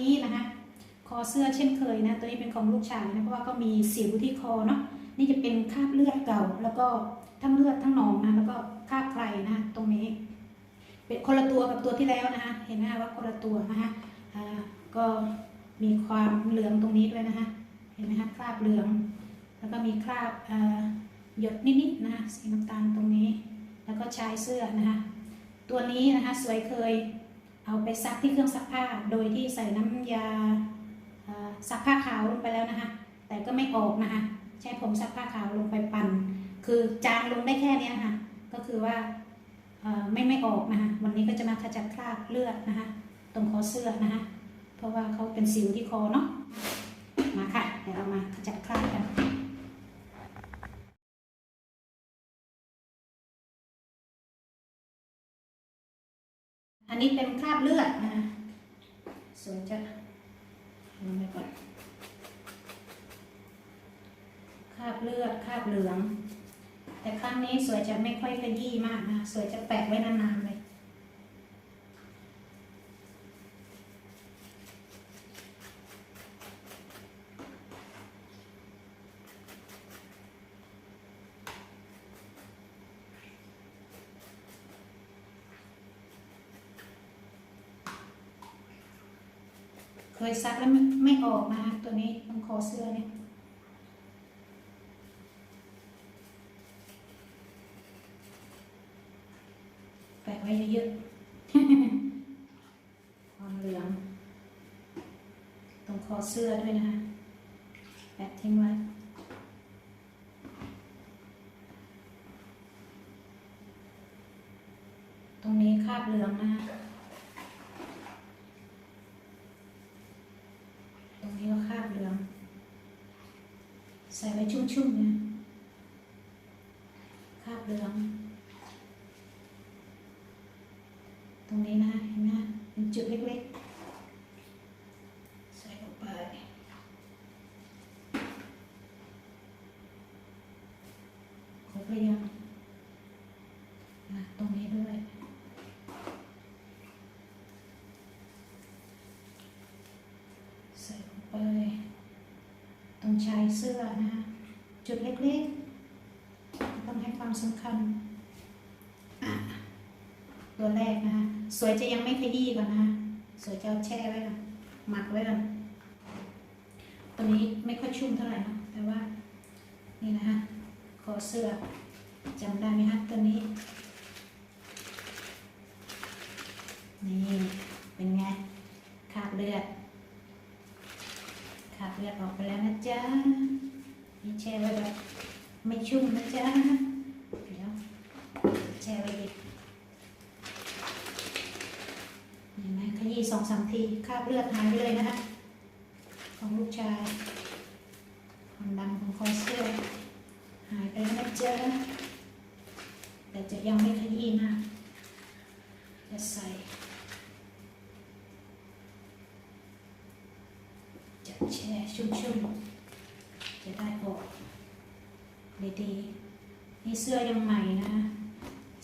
นี้นะคะคอเสื้อเช่นเคยนะตัวนี้เป็นของลูกชายนะเพราะว่าก็มีสิวที่คอเนาะนี่จะเป็นคราบเลือดเก่า แล้วก็ทั้งเลือดทั้งหนองนะแล้วก็คราบไครนะตรงนี้ เป็นคนละตัวกับตัวที่แล้วนะคะเห็นไหมว่าคนละตัวนะคะก็มีความเหลืองตรงนี้ด้วยนะคะเห็นไหมคะคราบเหลือง แล้วก็มีคราบหยดนิดๆนะคะสีน้ำตาลตรงนี้ แล้วก็ชายเสื้อนะคะตัวนี้นะคะสวยเคย เอาไปซักที่เครื่องซักผ้า โดยที่ใส่น้ำยาซักผ้าขาวลงไปแล้วนะคะ แต่ก็ไม่ออกนะคะ ใช้ผมซักผ้าขาวลงไปปั่น คือจางลงได้แค่นี้ยค่ะก็คือว่าไม่ไม่ออกนะคะวันนี้ก็จะมาขจัดคราบเลือดนะคะ ตรงคอเสื้อนะคะ เพราะว่าเขาเป็นสิวที่คอเนาะมาค่ะ เดี๋ยวเรามาขจัดคราบกัน อันนี้เป็นคราบเลือดนะคะสวยจะลงไปก่อน คราบเลือด คราบเหลือง แต่ครั้งนี้สวยจะไม่ค่อยขยี้มากนะ สวยจะแปะไว้นานๆเลย เคยซักแล้วไม่ไม่ออกนะคะตัวนี้ตรงคอเสื้อเนี่ยแปะไว้เยอะๆความเหลือง ตรงคอเสื้อด้วยนะคะแปะทิ้งไว้ตรงนี้คาบเหลืองนะคะ ตรงนี้ก็คราบเหลือง ใส่ไว้ชุ่มๆนะคราบเหลือง ตรงนี้นะเห็นไหมเป็นจุดเล็กๆ ใส่ลงไปครบหรือยังนะตรงนี้ด้วย ใส่ลงไปตรง ชายเสื้อนะฮะจุดเล็กๆ ต้องให้ความสำคัญ ตัวแรกนะฮะสวยจะยังไม่ขยี้ก่อนนะฮะสวยจะเอาแช่ไว้ก่อนหมักไว้ก่อนตัวนี้ไม่ค่อยชุ่มเท่าไหร่นะแต่ว่า นี่นะฮะคอเสื้อจำได้ไหมฮะตัวนี้ นี่ เป็นไงคราบเลือด เลือดออกไปแล้วนะจ๊ะนี่แช่ไว้แบบไม่ชุ่มนะจ๊ะเดี๋ยวแช่ไว้อีกเห็นไหมขยี้สองสามทีคราบเลือดหายไปเลยนะคะของลูกชายความดำของคอเสื้อหายไปแล้วนะจ๊ะแต่จะยังไม่ขยี้มากจะใส่ จะ แช่ชุ่มๆจะได้ออกดีๆนี่เสื้อยังใหม่นะ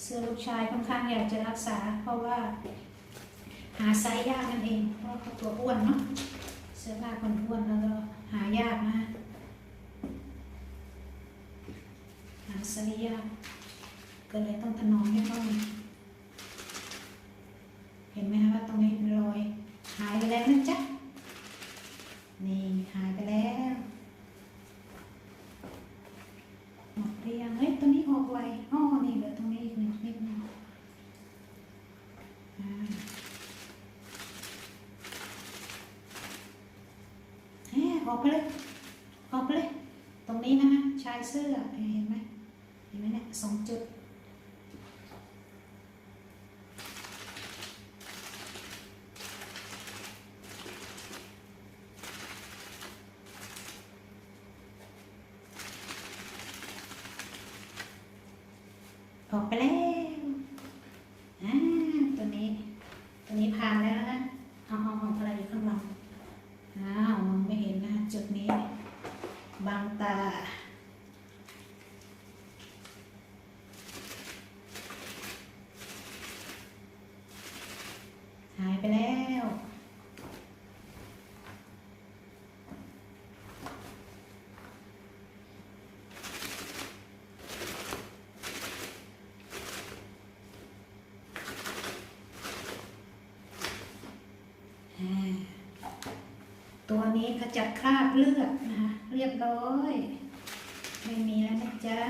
เสื้อลูกชายค่อนข้างอยากจะรักษา เพราะว่า หาไซส์ยากนั่นเอง เพราะเขาตัวอ้วนเนาะเสื้อผ้าคนอ้วนแล้วก็หายากนะหาไซส์ยากก็เลยต้องถนอมให้เขาหน่อยเห็นไหมคะว่าตรงนี้เป็นรอย หายไปแล้วนะจ๊ะ นี่หายไปแล้วหมดเรียงเฮ้ยตัวนี้ออกไวอ้อนี่เหลือตรงนี้อีกนิดนิดนึงอ่าเฮ้ย ออกไปเลยออกไปเลย ตรงนี้นะฮะชายเสื้อเห็นไหมเห็นไหมเนี่ยสองจุดออกไปแล้ว บางตา หายไปแล้วตัวนี้ขจัดคราบเลือดนะคะ เรียบร้อย ไม่มีแล้วนะจ๊ะ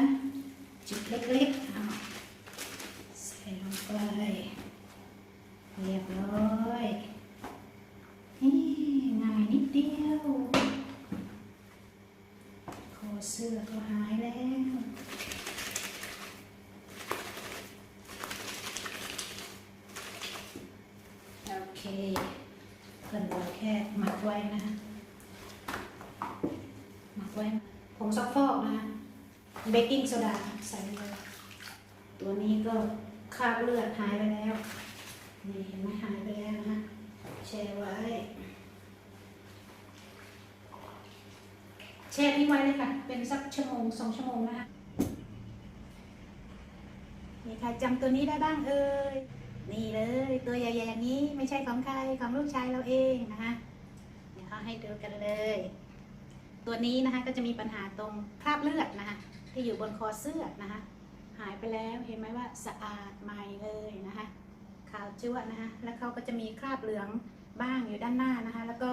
จุดเล็กๆเอาใส่ลงไปเรียบร้อยนี่ง่ายนิดเดียวคอเสื้อก็หายแล้วโอเคเพิ่นเราแค่หมักไว้นะ ไว้ผงซักฟอกนะเบกกิ้งโซดาใส่เลยตัวนี้ก็คราบเลือดหายไปแล้ว นี่เห็นไหมหายไปแล้วนะแช่ไว้ แช่ทิ้งไว้เลยค่ะ เป็นสักชั่วโมงสองชั่วโมงนะคะมีใครจำตัวนี้ได้บ้างเอ่ยนี่เลยตัวใหญ่ๆอย่างนี้ไม่ใช่ของใครของลูกชายเราเองนะคะ เดี๋ยวเอาให้ดูกันเลย ตัวนี้นะคะก็จะมีปัญหาตรงคราบเลือดนะคะที่อยู่บนคอเสื้อนะคะหายไปแล้วเห็นไหมว่าสะอาดใหม่เลยนะคะขาวจ้วนะคะแล้วเขาก็จะมีคราบเหลืองบ้างอยู่ด้านหน้านะคะแล้วก็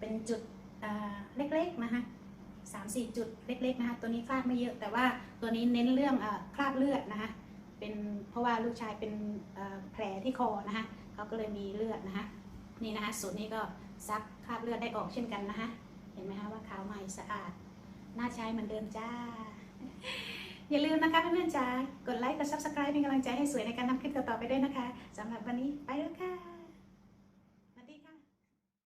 เป็นจุดเล็กๆนะคะสามสี่จุดเล็กๆนะคะตัวนี้คราบไม่เยอะแต่ว่าตัวนี้เน้นเรื่องอคราบเลือดนะคะเป็นเพราะว่าลูกชายเป็นแผลที่คอนะคะเขาก็เลยมีเลือดนะคะนี่นะคะสูตรนี้ก็ซักคราบเลือดได้ออกเช่นกันนะคะ ขาวใหม่สะอาด น่าใช้เหมือนเดิมจ้า อย่าลืมนะคะเพื่อนๆจ้ากดไลค์กด subscribe เป็นกำลังใจให้สวยในการทำคลิปต่อๆไปด้วยนะคะสำหรับวันนี้ไปแล้วค่ะ